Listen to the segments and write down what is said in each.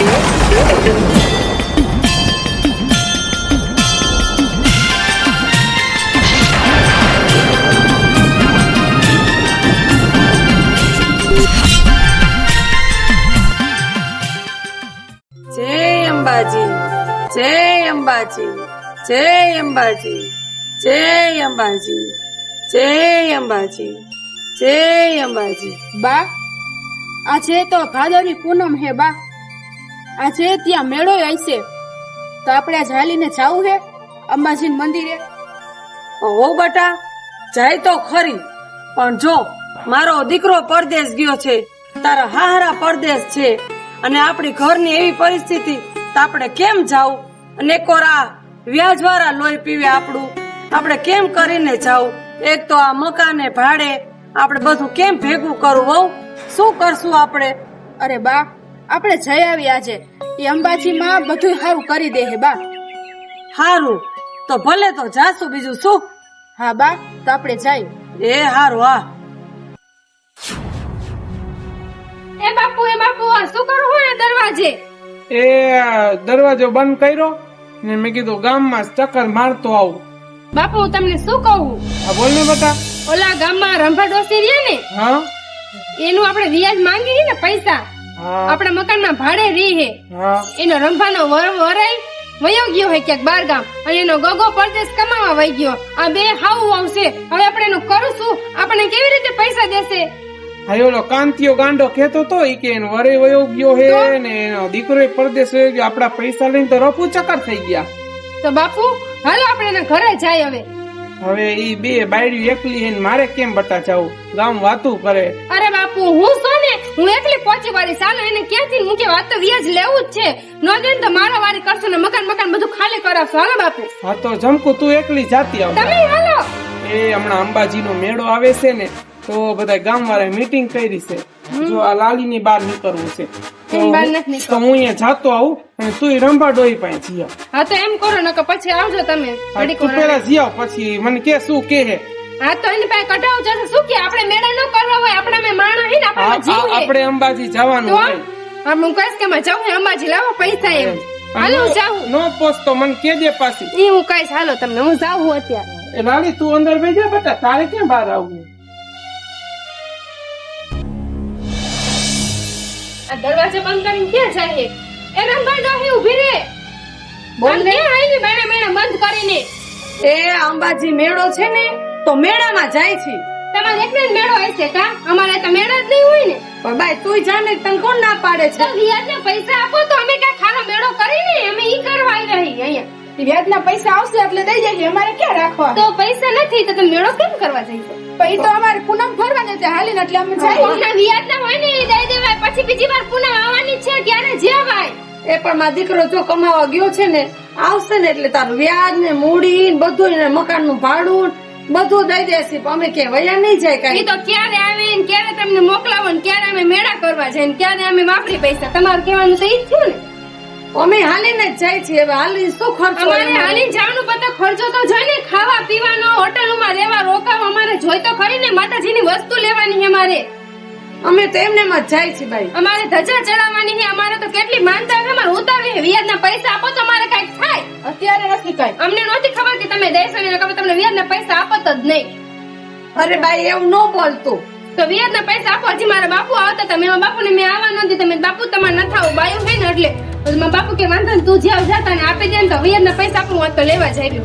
જય અંબાજી જય અંબાજી જય અંબાજી જય અંબાજી જય અંબાજી જય અંબાજી. બા, આ છે તો ભાદરવી પૂનમ હે બા. આ છે ત્યાં મેળો આવશે તો આપણે ઝાલીને જવું હે અંબાજી મંદિરે? હો બટા જાય તો ખરી પણ જો મારો દીકરો પરદેશ ગયો છે તારા હાહરા પરદેશ છે અને આપણી ઘરની એવી પરિસ્થિતિ તો આપણે કેમ જાવ અને કોરા વ્યાજ વાળા લોહી પીવે આપણું આપણે કેમ કરીને જાવ એક તો આ મકાને ભાડે આપણે બધું કેમ ભેગું કરવું શું કરશું આપણે? અરે બા આપણે જઈ આવી આજે એ અંબાજીમાં બધું સારું કરી દે બા. હારું. તો ભલે તો જાશું બીજું શું? હા બા તો આપણે જઈ એ હારું હા. એ બાપુ એ બાપુ આ શું કરું હોય દરવાજે? એ દરવાજો બંધ કર્યો ને મેં કીધું ગામમાં ચક્કર મારતો આવું. બાપુ હું તમને શું કહું? આ બોલ ને બતા ઓલા ગામમાં રંભા ડોસી રહ્યા ને? હા? એનું આપણે વ્યાજ માંગી ને પૈસા. આપણા મકાનમાં ભાડે રહી હે. એનો રંભાનો વર વરાઈ વયો ગયો હે ક્યાંક બાર ગામ. અને એનો ગગો પરદેશ કમાવા વહી ગયો. આ બે હાવ આવશે. હવે આપણે એનું કરું શું આપણે કેવી રીતે પૈસા દેશે? હા ઓલો કાંતિયો ગાંડો કહેતો તો ઈ કે એનો વરે વયો ગયો હે ને એનો દીકરો પરદેશ વયો ગયો. આપડા પૈસા લઈને તો રફુ ચક્કર થઈ ગયા. તો બાપુ હાલો આપણે એના ઘરે જાય હવે. હવે ઈ બે બાયડી એકલી હે ને મારે કેમ બટા જાવું ગામ વાતું કરે. અરે બાપુ હું ને હું એકલી પહોંચી વાળી ચાલો એને ક્યાંથી? મૂકે વાત તો વ્યાજ લેવું જ છે. નો દે તો મારા વારી કરશો ને મકાન મકાન બધું ખાલી કરાવશો. હાલો બાપુ. હા તો જમકુ તું એકલી જાતી આવ તમે હાલો. એ હમણાં અંબાજીનો મેળો આવે છે ને તો બધા ગામ વાળા મીટિંગ કરી છે. જો આ લાલી ની બહાર નીકળવું છે. તો હું- અહીંયા જાતો આવું અને તું રંભા ડોઈ પાસે જીયા. હા તો એમ કરો નકર પછી આવજો તમે. તું પેલા જીયા પછી મને કે શું કે હે તો એની પાસે કઢાવ જશે શું કે આપણે મેળા ન કરવા હોય આપણા મેં માણસ હે ને આ- જીવ આપણે અંબાજી જવાનું હોય. હું કહીશ કે જવું અંબાજી લાવો પૈસા એમ. હાલો હું જાઉં. નો પોસ્તો મને કેજે પાછી. એ હું કહીશ હાલો તમને હું જાઉં અત્યારે. એ લાલી તું અંદર બેજા બેટા તારે કેમ બહાર આવવું? આ દરવાજો બંધ કરીને ક્યાં જાય એ રંભા ડોહી ઊભી રે. બોલ ને. મેણા બંધ કરીને? એ અંબાજી મેળો છે ને તો મેળામાં જાય છે. તમારે એકને જ મેળો હશે કા? અમારે તો મેળો જ નહીં હોય ને. પણ બાય તું જાને તને કોણ ના પાડે છે? વ્યાજના પૈસા આપો તો અમે કઈ ખાનો મેળો કરીને અમે ઈ કરવા આવી રહી અહીંયા. વ્યાજના પૈસા આવશે એટલે દઈ જઈએ અમારે ક્યાં રાખવા? તો પૈસા નથી તો તમે મેળો કેમ કરવા જઈશો પછી તો અમારે પૂનમ ભરવાની છે હાલીને એટલે અમે જાય વ્યાજના હોય ને એ દઈ દેવાય. પછી બીજી વાર પૂનમ આવવાની છે ત્યારે જવાય. એ પણ મારો દીકરો જો કમાવા ગયો છે ને આવશે ને એટલે તારું વ્યાજ ને મૂડી ને બધું ને મકાનનું ભાડું ને બધું દઈ દેશે અમે કે વયા નહીં જાય કઈ. તો ક્યારે આવે ને ક્યારે તમને મોકલાવો ને ક્યારે અમે મેળા કરવા જાય ને ક્યારે અમે વાપરી પૈસા? તમારું કહેવાનું તો ઈ જ થયું ને. અમે હાલીને જ જાય છે હવે હાલી શું ખર્ચો અમારે એમાં? હાલી જવાનું બધા ખર્ચો તો જોઈ ને. ખાવા પીવાનો હોટલોમાં રહેવા રોકાવા અમારે જોઈ તો ખરી ને. માતાજીની વસ્તુ લેવાની છે અમારે. અમે તો એમને જ જાય છે ભાઈ. અમારે ધજા ચડાવવાની છે. અમારે તો કેટલી માનતા છે અમારે ઉતારવી છે. વ્યાજના પૈસા આપો તો અત્યારે નથી કઈ. અમને નહોતી ખબર કે તમે દેશો ને નકર તમને વ્યાજના પૈસા આપત જ નહીં. અરે ભાઈ એવું ન બોલતું. તો વ્યાજના પૈસા આપો હજી મારા બાપુ આવતા મેં બાપુ ને મેં આવવા નથી તમે બાપુ તમારે ન થાવ બાયું હે ને એટલે. મારા બાપુ કે વાંધો નહીં, તું જ્યાં જાતા ને આપી દે ને તો વ્યાજના પૈસા આપું હું તો લેવા જઈ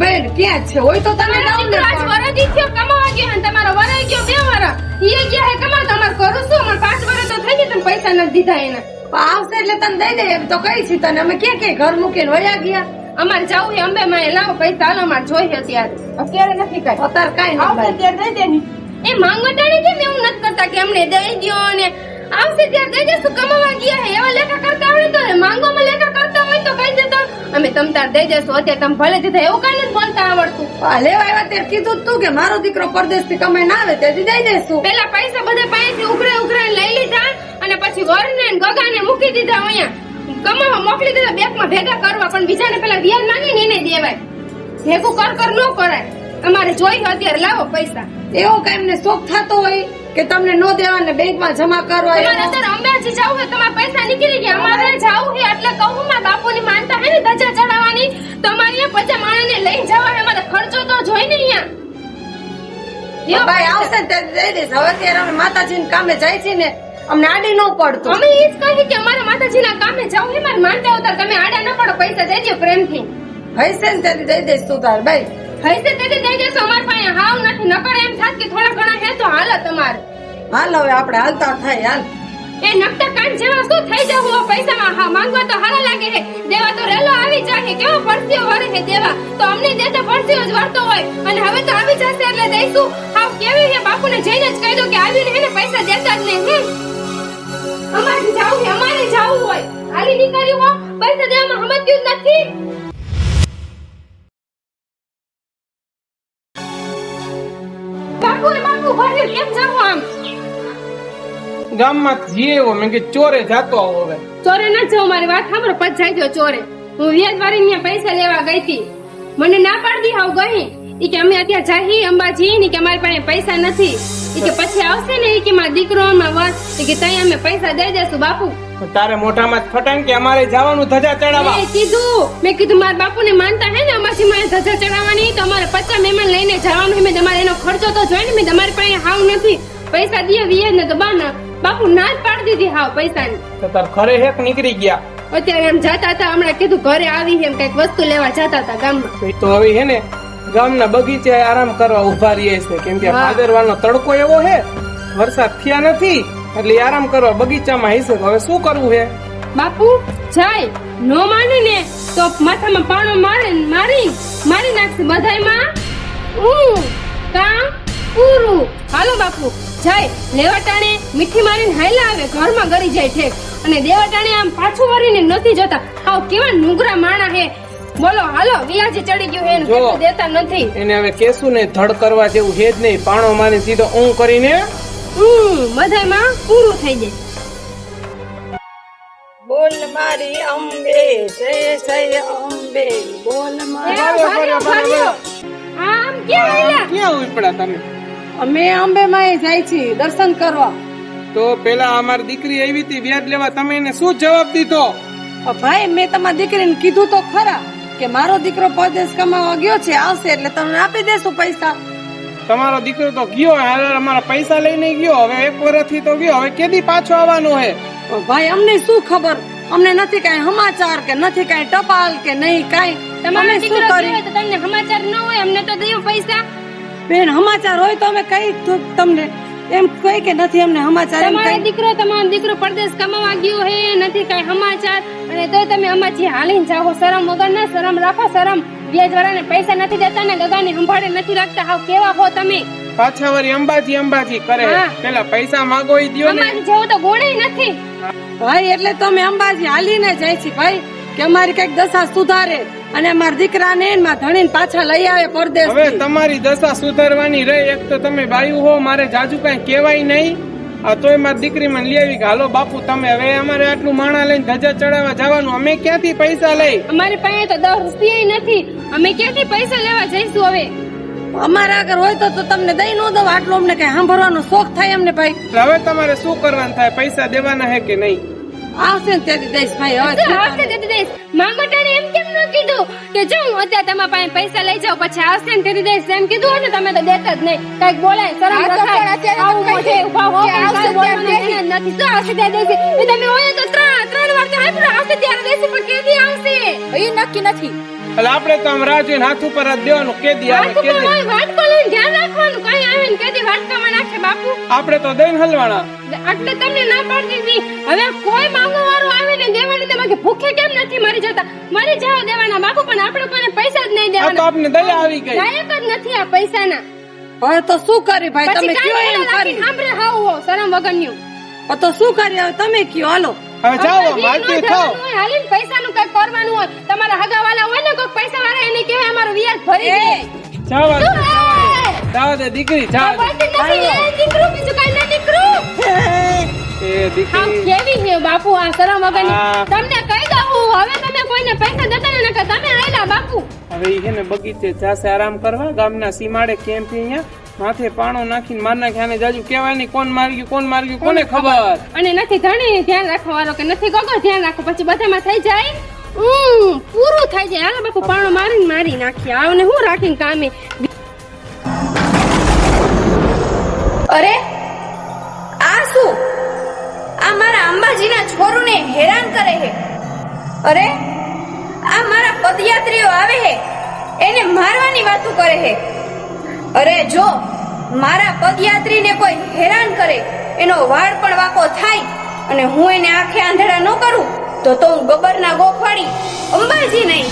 બેન ક્યાં છે? હોય તો તમે તમારો ને દીકરો વરદી થયો કમાવા ગયો અને તમારો વરાઈ ગયો બે વરા ઈ ગયા હે કમાતો અમાર કરું છું અમાર પાંચ વરસ તો થઈ ગયા તમે પૈસા નથી દીધા એને. આવશે એટલે તને દઈ દે એમ તો કઈ છે તને. અમે ક્યાં ક્યાં ઘર મૂકીને વયા ગયા? અમારે જવું હે અંબે માં લાવો પૈસા હાલો અમારે જોઈએ અત્યારે. અત્યારે નથી કઈ. અત્યારે કઈ ભાઈ. ત્યારે દઈ દેની. એ માંગો તાણે કેમ એવું નથી કરતા કે અમને દઈ દ્યો ને આવશે ત્યારે દઈ દેશું કમાવા ગયા હે? એવા લેખા કરતા આવડે તો માંગો માંગોમાં લેખા કરતા હોય તો કહી દેતો. અમે તમ તાર દઈ દેશું અત્યારે તમે ભલે દીધા એવું કઈ નથી બોલતા આવડતું. લેવા આવ્યા ત્યારે કીધું તું કે મારો દીકરો પરદેશથી કમાઈને આવે તેથી દઈ દેશું. પેલા પૈસા બધા પાસેથી ઉઘરે ઉઘરે લઈ લીધા અને પછી વરને ને ગગાને મૂકી દીધા અહીંયા. કમાવા મોકલી દીધા બેંકમાં ભેગા કરવા પણ બીજાને પેલા વ્યાજ માંગીને એને દેવાય. ભેગું કર કર ન કરાય. તમારે જોઈ અત્યારે લાવો પૈસા. એવો કઈ એમને શોખ થતો હોય કે તમને નો દેવા ને બેંકમાં જમા કરવા તમારે. અત્યારે અંબાજી જવું હોય તમારા પૈસા નીકળી ગયા. અમારે જવું કહું મારા બાપુની માનતા હે ને ધજા ચડાવવાની. તમારી પચાસ માણસને લઈને જવા હે મારે ખર્ચો તો જોઈ ને અહીંયા. ભાઈ આવશે ને હવે ત્યારે માતાજી કામે જાય છે ને અમને આડે ન પડતું. અમે એ જ કહી કે અમારા માતાજીના કામે જાવ હે મારે માનતા ઉતાર તમે આડે ન પડો પૈસા દેજો પ્રેમથી. હૈસે ને તેથી દઈ દઈશ તું તાર ભાઈ હૈસે તેથી દઈ દેશો અમાર પાસે હાવ નથી. નકર એમ થાત કે થોડા ઘણા હે તો હાલો તમારે. હાલ હવે આપણે હાલતા થાય હાલ. એ નકતા કાન જેવા શું થઈ જવું આ પૈસામાં હા માંગવા તો હારા લાગે હે. દેવા તો રેલો આવી જાય કેવો પડતીઓ વરે હે દેવા? તો અમને દેતા પડતીઓ જ વરતો હોય. અને હવે તો આવી જશે એટલે દઈશું. હા કેવી હે? બાપુને જઈને જ કહી દો કે આવીને હે ને પૈસા દેતા જ નહીં હે અમારે જાવું હે અમારે જાવું હોય. હાલી નીકળ્યું હો. પૈસા દેવામાં સમજ્યું નથી. બાપુ બાપુ ભરે કેમ જાવું આમ? ગામમાં જીએ એવો મેં કે ચોરે જાતો આવો હવે. ચોરે ના જાવ મારી વાત સાંભળો પછી જાય ગયો ચોરે. હું વ્યાજ વાળી ત્યાં પૈસા લેવા ગઈ હતી. મને ના પાડી હાવ ગઈ. ઈ કે અમે અત્યારે જાહી અંબાજી ને કે અમારી પાસે પૈસા નથી. કે પછી આવશે ને કે મારો દીકરો માં વાત કે તઈ અમે પૈસા દઈ દેશું બાપુ. તારે મોઢામાં ફટાણ કે અમારે જવાનું ધજા ચડાવવા. મેં કીધું મેં કીધું મારા બાપુ ને માનતા હે ને અમારી મારે ધજા ચડાવવાની તો અમારે પચાસ મહેમાન લઈને જવાનું મેં તમારે એનો ખર્ચો તો જોઈ ને મેં તમારી પાસે હાવ નથી. પૈસા દીએ વીએ ને તો બાના. બાપુ ના જ પાડી દીધી હાવ પૈસાની. તો તાર ઘરે હેક નીકળી ગયા. અત્યારે એમ જાતા હતા હમણાં કીધું ઘરે આવી એમ કંઈક વસ્તુ લેવા જતા હતા ગામમાં. તો તો હવે હે ને ગામના બગીચે આરામ કરવા ઊભા રહીએ છે કેમ કે. ભાદરવાનો તડકો એવો હે વરસાદ થયા નથી એટલે આરામ કરવા બગીચામાં હશે. હવે શું કરવું હે બાપુ જાય. નો માને ને તો માથામાં પાણો મારે મારી મારી નાખશે બધાયમાં. હું કામ પૂરું. હાલો બાપુ જાય. લેવાટાણે મીઠી મારીને હાયલા આવે ઘરમાં ગરી જાય ઠેક. અને દેવાટાણે આમ પાછું વળીને નથી જતા. આવ કેવા નુગરા માણા હે. બોલો હાલો વિલાજી ચડી ગયું હે ને જો. દેતા નથી. એને હવે કેશું ને ધડ કરવા જેવું હે જ નહીં. પાણો મારી સીધો ઊં કરીને હમ બધાયમાં પૂરું થઈ જાય. બોલ મારી અંબે જય જય અંબે. બોલ મારી. આમ ક્યાં ઉપડ્યા તમે? અમે અંબે માં જાય છે દર્શન કરવા. તો પેલા અમારી દીકરી આવી હતી વ્યાજ લેવા. તમે એને શું જવાબ દીધો? ભાઈ મેં તમારી દીકરીને કીધું તો ખરા. કે મારો દીકરો પરદેશ કમાવા ગયો છે આવશે એટલે તમને આપી દેશું પૈસા. તમારો દીકરો તો ગયો અમારા પૈસા લઈને ગયો હવે એક વર્ષથી તો ગયો હવે કેદી પાછો આવવાનો હે? ભાઈ અમને શું ખબર? અમને નથી કાંઈ સમાચાર કે નથી કાંઈ ટપાલ કે નહીં કાંઈ. તમારો દીકરો ગયો તો તમને સમાચાર ન હોય અમને તો દયો પૈસા. બેન સમાચાર હોય તો અમે કઈ તું- તમને એમ કઈ કે નથી અમને સમાચાર તમારો દીકરો તમારો દીકરો પરદેશ કમાવા ગયો હે નથી કઈ સમાચાર? અને તો તમે અમાજી હાલીને જાઓ શરમ વગર ના શરમ રાખો શરમ વ્યાજ વાળાને પૈસા નથી દેતા ને ગગાને સંભાળે નથી રાખતા. હાવ કેવા હો તમે? પાછા વળી અંબાજી અંબાજી કરે. હા. પેલા પૈસા માગો ઈ દ્યો ને. અમારી જેવો તો ગોળે નથી. ભાઈ એટલે તો અમે અંબાજી હાલીને જાય છે ભાઈ કે અમારી કંઈક દશા સુધારે. અને મારા દીકરાને ને મારા ધણીને પાછા લઈ આવે પરદેશ હવે તમારી દશા સુધારવાની રહી. એક તો તમે બાયું હો મારે જાજુ કઈ કહેવાય નહીં. આ તોય મારી દીકરી મને લઈ આવી કે હાલો બાપુ તમે હવે અમારે આટલું માણા લઈને ધજા ચડાવવા જવાનું. અમે ક્યાંથી પૈસા લઈ? અમારી પાસે તો દસ રૂપિયા નથી. અમે ક્યાંથી પૈસા લેવા જઈશું હવે? અમારા આગળ હોય તો તો તમને દઈ નો દઉં. આટલું અમને કઈ સાંભળવાનો શોખ થાય અમને ભાઈ. હવે તમારે શું કરવાનું થાય? પૈસા દેવાના હે કે નહીં? આવશે ને તેથી દઈશ ભાઈ હવે આવશે તેથી દઈશ. માંગોટાને એમ કેમ ન કીધું કે જો હું અત્યારે તમારા પાસે પૈસા લઈ જાઉં પછી આવશે ને તેથી દઈશ એમ કીધું ને તમે તો દેતા જ નહીં. કંઈક બોલાય શરમ આ તો રખાય. આવું મોઢે કઈ હો, આવશે કાંઈ બોલવાનું ત્યારે એને જ નથી. શું આવશે ત્યારે દઈશ એ તમે હોય તો ત્રણ ત્રણ વાર તો આવશે ત્યારે દઈશ પણ કેદી આવશે? એ નક્કી નથી. એટલે આપણે તો આમ રાહ હાથ ઉપર હાથ દેવાનું કેદી આવે કેદી વાટકો લઈને ધ્યાન રાખવાનું કઈ આવે ને કેદી વાટકામાં નાખે બાપુ. આપણે તો દઈને હલવાના. એટલે તમને ના પાડી દીધી. હવે કોઈ વાળું આવે ને દેવાની તમે કે ભૂખે કેમ નથી મરી જતા? મરી જાવ દેવાના બાપુ પણ આપણે કોઈને પૈસા જ નહીં દેવાના તો આપને દયા આવી ગઈ. લાયક જ નથી આ પૈસાના. હવે તો શું કરી ભાઈ? તમે કયો એમ કરી? સાંભળે હાવ હો શરમ વગરનું. હવે તો શું કરી? હવે તમે કયો? હાલો. હવે જાઓ માલતી હાલીને પૈસાનું કંઈક કરવાનું હોય. તમારા હગાવાલા હોય ને કોઈ પૈસા વાળા એને કહેવાય અમારું વ્યાજ ભરી દે. દીકરી આ જાવા દે. બોલતી નથી, એ દીકરું બીજું કાંઈ ના દીકરું. એ દીકરી. કેવી છે બાપુ આ શરમ વગરની? તમને કહી દઉં હવે તમે કોઈને પૈસા દેતા ને કે તમે આયલા બાપુ. હવે ઈ હે ને બગીચે જાસે આરામ કરવા ગામના સીમાડે કેમ્પ અહીંયા. માથે પાણો નાખીને માર નાખે આને જાજુ કહેવાય નહીં કોણ મારી ગયું કોણ મારી ગયું કોને ખબર? અને નથી ધણી ધ્યાન રાખવા વાળો કે નથી ગગો ધ્યાન રાખો પછી બધામાં થઈ જાય હમ પૂરું થઈ જાય. હાલો બાપુ પાણો મારીને મારી નાખીએ. આવને હું રાખીને કામે. અરે આ શું? આ મારા અંબાજીના છોરુને હેરાન કરે છે. અરે આ મારા પદયાત્રીઓ આવે છે એને મારવાની વાતો કરે છે. અરે જો મારા પદયાત્રીને કોઈ હેરાન કરે એનો વાળ પણ વાકો થાય અને હું એને આંખે આંધળા ન કરું તો તો હું ગબરના ગોખવાડી અંબાજી નહીં.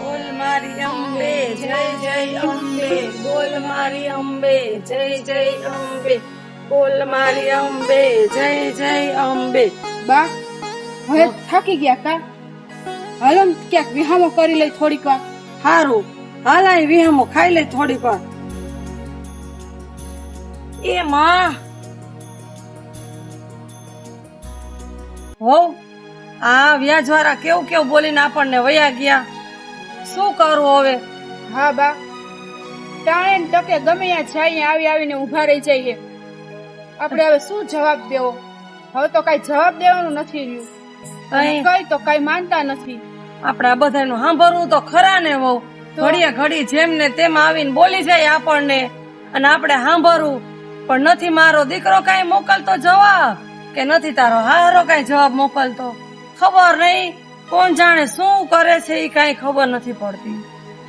બોલ મારી અંબે જય જય અંબે બોલ મારી અંબે જય જય અંબે બોલ મારી અંબે જય જય અંબે. બા હવે થાકી ગયા કા? હાલો ક્યાંક વિહામો કરી લઈ થોડીક વાર. હારું હાલાય વિહમો ખાઈ લે થોડી વાર. એ માં. હો આ વ્યાજવાળા કેવું કેવું બોલીને આપણને વયા ગયા. શું કરવું હવે? હા બા. ટાણે ટકે ગમે ત્યાં જાય આવી આવીને ઊભા રહી જઈએ. આપણે હવે શું જવાબ દેવો? હવે તો કઈ જવાબ દેવાનું નથી રહ્યું. કઈ તો કઈ માનતા નથી. આપણે આ બધાનું સાંભળવું તો ખરા ને વહુ. ઘડીએ ઘડી જેમ ને તેમ આવીને બોલી જાય આપણને. અને આપણે સાંભળવું. પણ નથી મારો દીકરો કઈ મોકલતો જવાબ? કે નથી તારો હારો કઈ જવાબ મોકલતો? ખબર નહીં. કોણ જાણે શું કરે છે એ કઈ ખબર નથી પડતી.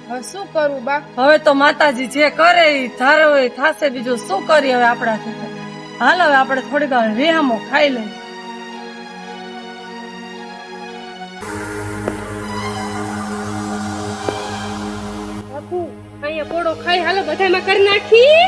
હવે શું કરવું બા? હવે તો માતાજી જે કરે એ ધારે હોય થાશે બીજું શું કરીએ હવે આપણાથી? હાલ હવે આપણે થોડીક વાર વિહામો ખાઈ લઈએ. અહીંયા પોડો ખાઈ હાલો બધામાં કરી નાખી.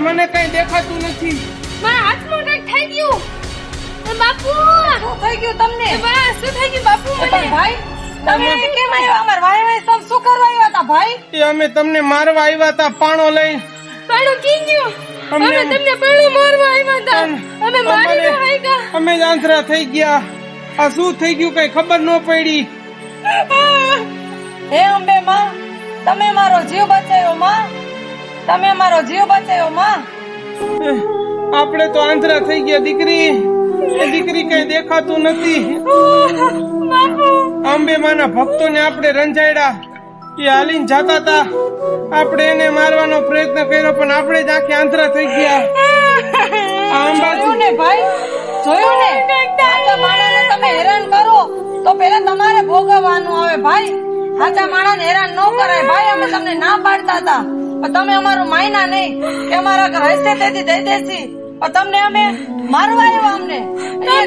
મને કઈ દેખાતું નથી. મારા હાથમાં કઈ થઈ ગયું? બાપુ? શું થઈ ગયું તમને? એ શું થઈ ગયું બાપુ? એ ભાઈ તમે કેમ આવ્યા? અમાર ભાઈ ભાઈ તમે શું કરવા આવ્યા હતા ભાઈ? એ અમે તમને મારવા આવ્યા હતા પાણો લઈ પાણું કી ગયું? અમે તમને પાણું મારવા આવ્યા હતા. અમે મારી અમે જ થઈ ગયા. આ શું થઈ ગયું કઈ ખબર ન પડી. હે અંબે માં તમે મારો જીવ બચાવ્યો માં. તમે મારો જીવ બચાવ્યો માં. આપણે તો આંધળા થઈ ગયા દીકરી. દીકરી કઈ દેખાતું નથી. અંબે માના ભક્તોને આપણે રંજાયડા. એ હાલીને જાતા હતા આપણે એને મારવાનો પ્રયત્ન કર્યો પણ આપણે જ આખી આંતરા થઈ ગયા. આ અંબાજી. ને ભાઈ? જોયું ને? સાચા માણસને તમે હેરાન કરો. તો પેલા તમારે ભોગવવાનું આવે ભાઈ. સાચા માણાને હેરાન ન કરાય. ભાઈ અમે તમને ના પાડતા હતા પણ તમે અમારું માયના નહીં. કે અમારા ઘર હશે તેથી દઈ દેસી તમને અમે મારવા આવ્યા અમને. એ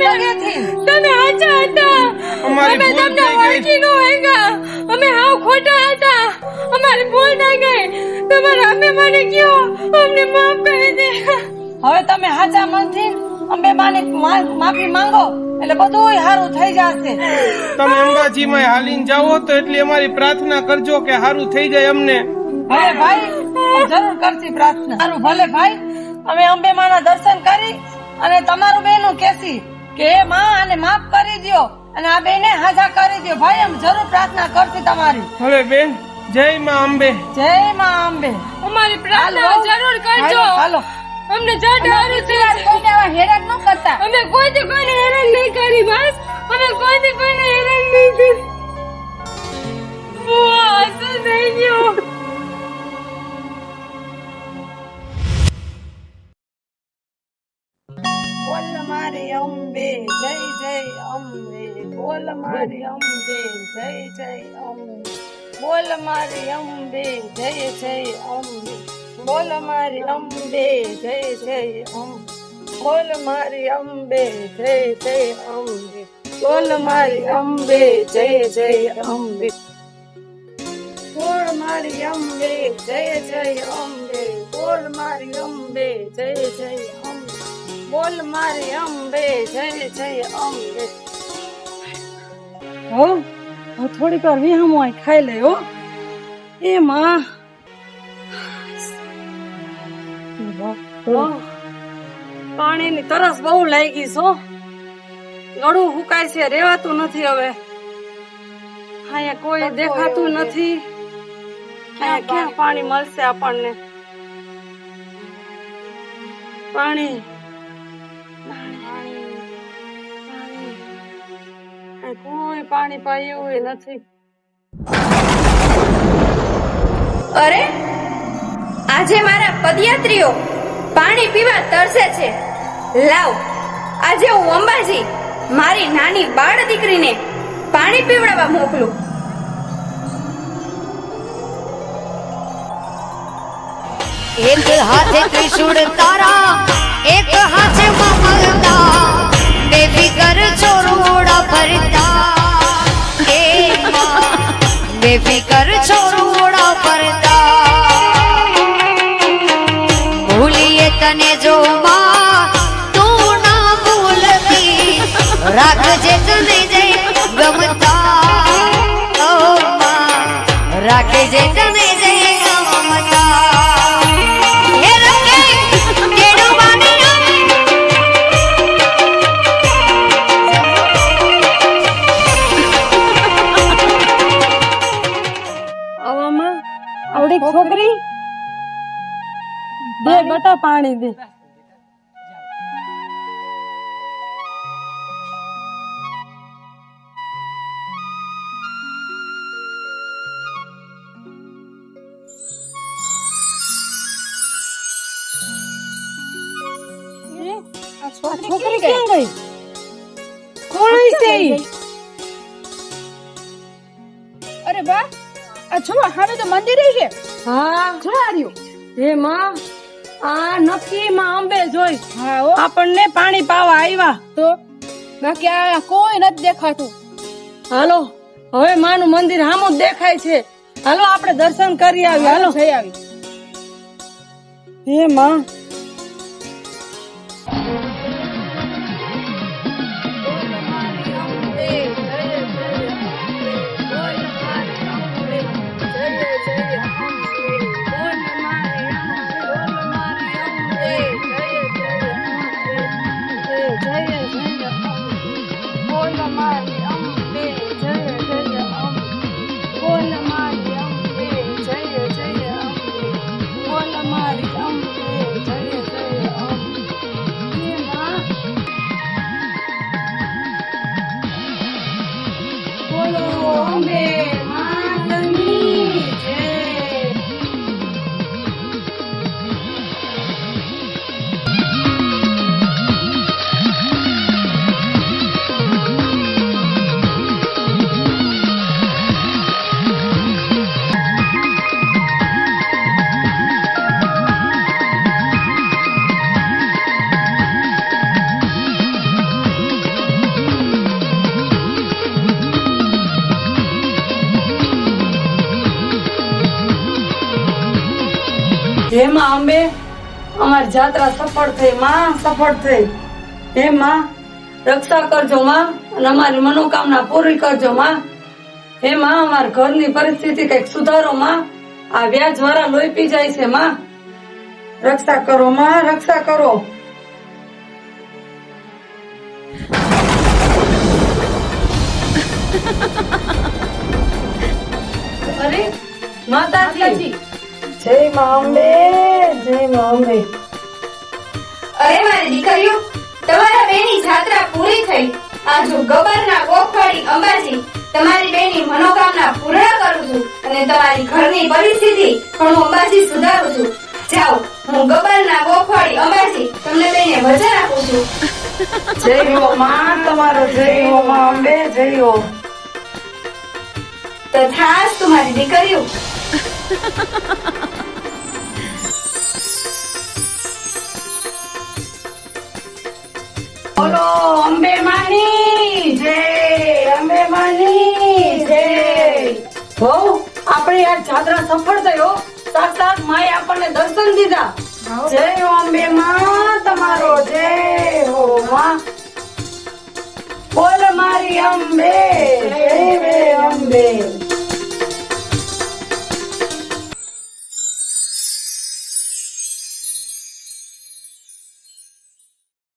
તમે હાચા હતા. અમે તમને ઓળખી ન હેગા અમે હાવ ખોટા હતા. અમારી ભૂલ થઈ ગઈ. તમારે અમે મને કયો? અમને માફ કરી દે. હવે તમે હાચા મનથી અમે માની માફી માંગો. એટલે બધું સારું થઈ જશે. તમે અંબાજીમાં હાલીને જાઓ તો એટલી અમારી પ્રાર્થના કરજો કે સારું થઈ જાય અમને. ભલે ભાઈ હું જરૂર કરતી પ્રાર્થના. સારું ભલે ભાઈ અમે અંબે માના દર્શન કરી અને તમારું બેનું કેસી કે હે માં આને માફ કરી દ્યો અને આ બેને હાજા કરી દ્યો. ભાઈ એમ જરૂર પ્રાર્થના કરતી તમારી. હવે બેન જય માં અંબે. જય માં અંબે. અમારી પ્રાર્થના જરૂર કરજો. હાલો, હાલો. અમને જટારું છે. કોઈને હેરાન ન કરતા. અમે કોઈથી કોઈને હેરાન નહીં કરી બસ. અમે કોઈથી કોઈને હેરાન નહીં કરી. બુઆ, શું થઈ ગયું. અંબે જય જય, અંબે. બોલ મારી અંબે, જય જય, અંબે. બોલ મારી અંબે, જય જય, અંબે. બોલ મારી અંબે, જય જય, અંબે. બોલ મારી અંબે, જય જય, અંબે. બોલ મારી અંબે, જય જય, અંબે. મારી અંબે, જય જય, અંબે. બોલ મારી અંબે, જય જય બોલ મારી અંબે જય જય અંબે. હો હું થોડીક વાર વિહામો અહીં ખાઈ લે હો. એ માં. પાણીની તરસ બહુ લાગી છો ગળું હુકાય છે રેવાતું નથી હવે. અહીંયા કોઈ દેખાતું નથી. અહીંયા ક્યાં પાણી મળશે આપણને? પાણી પાણી અહીં કોઈ પાણી પાય એવું નથી. અરે આજે મારા પદયાત્રીઓ પાણી પીવા તરસે છે. લાવ આજે હું અંબાજી મારી નાની બાળ દીકરીને પાણી પીવડાવવા મોકલું. એક હાથે ત્રિશુળ તારા બટા પાણી દે. છોકરી ક્યાં ગઈ? કોણ છે અરે વાહ આ જો હામે તો મંદિર છે. હા. છો આર્યું હે માં. આ નક્કી માં અંબે જોઈ. હા ઓ આપણને પાણી પાવા આવ્યા તો બાકી આ કોઈ નથી દેખાતું. હાલો હવે માનું મંદિર હામું દેખાય છે. હાલો આપણે દર્શન કરી આવીએ. હાલો. થઈ આવી. હે માં day and day upon. For. હે માં અંબે અમારી જાત્રા સફળ થઈ માં સફળ થઈ. હે માં રક્ષા કરજો માં અને અમારી મનોકામના પૂરી કરજો માં. હે માં અમારા ઘરની પરિસ્થિતિ કંઈક સુધારો માં. આ વ્યાજ વાળા લોહી પી જાય છે માં. રક્ષા કરો માં રક્ષા કરો. અરે માતાજી. જય માં અંબે જય માં અંબે. અરે મારી દીકરીઓ તમારા બેની જાત્રા પૂરી થઈ. આજુ ગબરના ગોખવાડી અંબાજી તમારી બેની મનોકામના પૂર્ણ કરું છું અને તમારી ઘરની પરિસ્થિતિ પણ અંબાજી સુધારું છું. જાઓ હું ગબરના ગોખવાડી અંબાજી તમને બેને વચન આપું છું. જય હો માં તમારો જય હો માં અંબે જય હો. તો થાસ તમારી દીકરીઓ. બોલો અંબે માની જય અંબે માની જય. હો આપણે આ જાત્રા સફળ થયો. સાક્ષાત માએ આપણને દર્શન દીધા. જય અંબે માં તમારો જય હો માં. બોલ મારી અંબે જય અંબે.